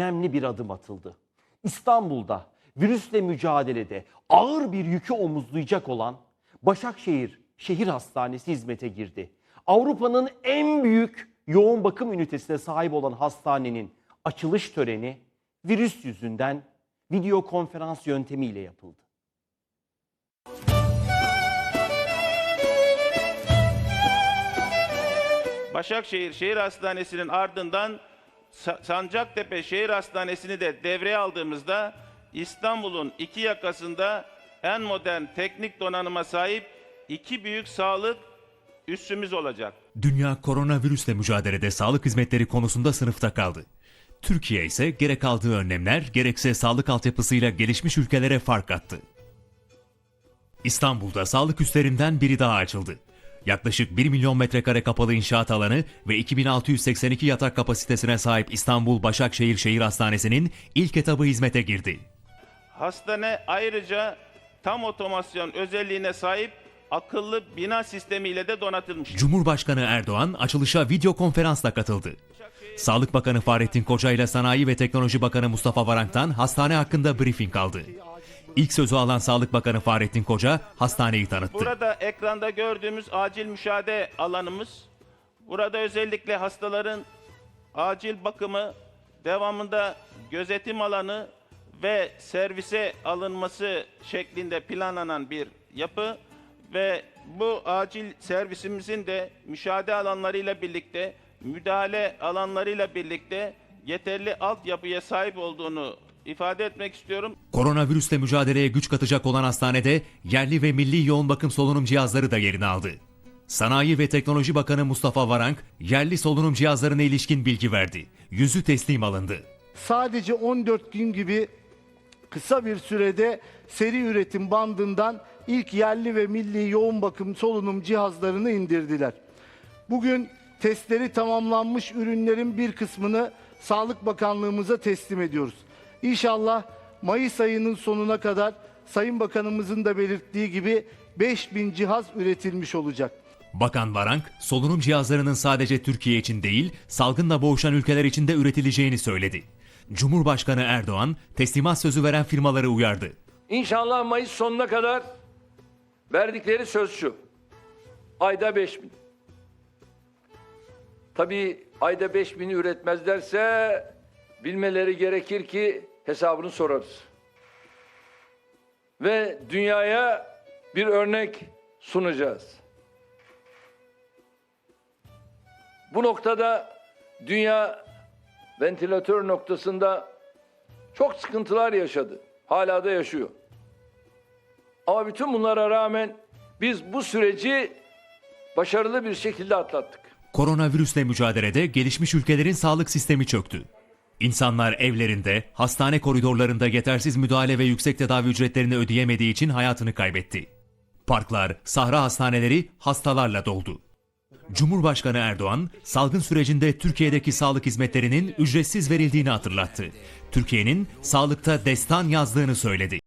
önemli bir adım atıldı. İstanbul'da virüsle mücadelede ağır bir yükü omuzlayacak olan Başakşehir Şehir Hastanesi hizmete girdi. Avrupa'nın en büyük yoğun bakım ünitesine sahip olan hastanenin açılış töreni virüs yüzünden video konferans yöntemiyle yapıldı. Başakşehir Şehir Hastanesi'nin ardından Sancaktepe Şehir Hastanesi'ni de devreye aldığımızda İstanbul'un iki yakasında en modern teknik donanıma sahip iki büyük sağlık üssümüz olacak. Dünya koronavirüsle mücadelede sağlık hizmetleri konusunda sınıfta kaldı. Türkiye ise gerek aldığı önlemler gerekse sağlık altyapısıyla gelişmiş ülkelere fark attı. İstanbul'da sağlık üslerinden biri daha açıldı. Yaklaşık 1 milyon metrekare kapalı inşaat alanı ve 2682 yatak kapasitesine sahip İstanbul Başakşehir Şehir Hastanesi'nin ilk etabı hizmete girdi. Hastane ayrıca tam otomasyon özelliğine sahip akıllı bina sistemiyle de donatılmış. Cumhurbaşkanı Erdoğan açılışa video konferansla katıldı. Sağlık Bakanı Fahrettin Koca ile Sanayi ve Teknoloji Bakanı Mustafa Varank'tan hastane hakkında briefing aldı. İlk sözü alan Sağlık Bakanı Fahrettin Koca hastaneyi tanıttı. Burada ekranda gördüğümüz acil müşahede alanımız. Burada özellikle hastaların acil bakımı, devamında gözetim alanı ve servise alınması şeklinde planlanan bir yapı ve bu acil servisimizin de müşahede alanlarıyla birlikte, müdahale alanlarıyla birlikte yeterli altyapıya sahip olduğunu ifade etmek istiyorum. Koronavirüsle mücadeleye güç katacak olan hastanede yerli ve milli yoğun bakım solunum cihazları da yerini aldı. Sanayi ve Teknoloji Bakanı Mustafa Varank, yerli solunum cihazlarına ilişkin bilgi verdi. Yüzü teslim alındı. sadece 14 gün gibi kısa bir sürede seri üretim bandından ilk yerli ve milli yoğun bakım solunum cihazlarını indirdiler. Bugün testleri tamamlanmış ürünlerin bir kısmını Sağlık Bakanlığımıza teslim ediyoruz. İnşallah Mayıs ayının sonuna kadar Sayın Bakanımızın da belirttiği gibi 5000 cihaz üretilmiş olacak. Bakan Varank, solunum cihazlarının sadece Türkiye için değil, salgınla boğuşan ülkeler için de üretileceğini söyledi. Cumhurbaşkanı Erdoğan, teslimat sözü veren firmaları uyardı. İnşallah Mayıs sonuna kadar verdikleri söz şu. Ayda 5 bin. Tabii ayda 5 bini üretmezlerse bilmeleri gerekir ki hesabını sorarız. Ve dünyaya bir örnek sunacağız. Bu noktada dünya ventilatör noktasında çok sıkıntılar yaşadı. Hala da yaşıyor. Ama bütün bunlara rağmen biz bu süreci başarılı bir şekilde atlattık. Koronavirüsle mücadelede gelişmiş ülkelerin sağlık sistemi çöktü. İnsanlar evlerinde, hastane koridorlarında yetersiz müdahale ve yüksek tedavi ücretlerini ödeyemediği için hayatını kaybetti. Parklar, sahra hastaneleri hastalarla doldu. Cumhurbaşkanı Erdoğan, salgın sürecinde Türkiye'deki sağlık hizmetlerinin ücretsiz verildiğini hatırlattı. Türkiye'nin sağlıkta destan yazdığını söyledi.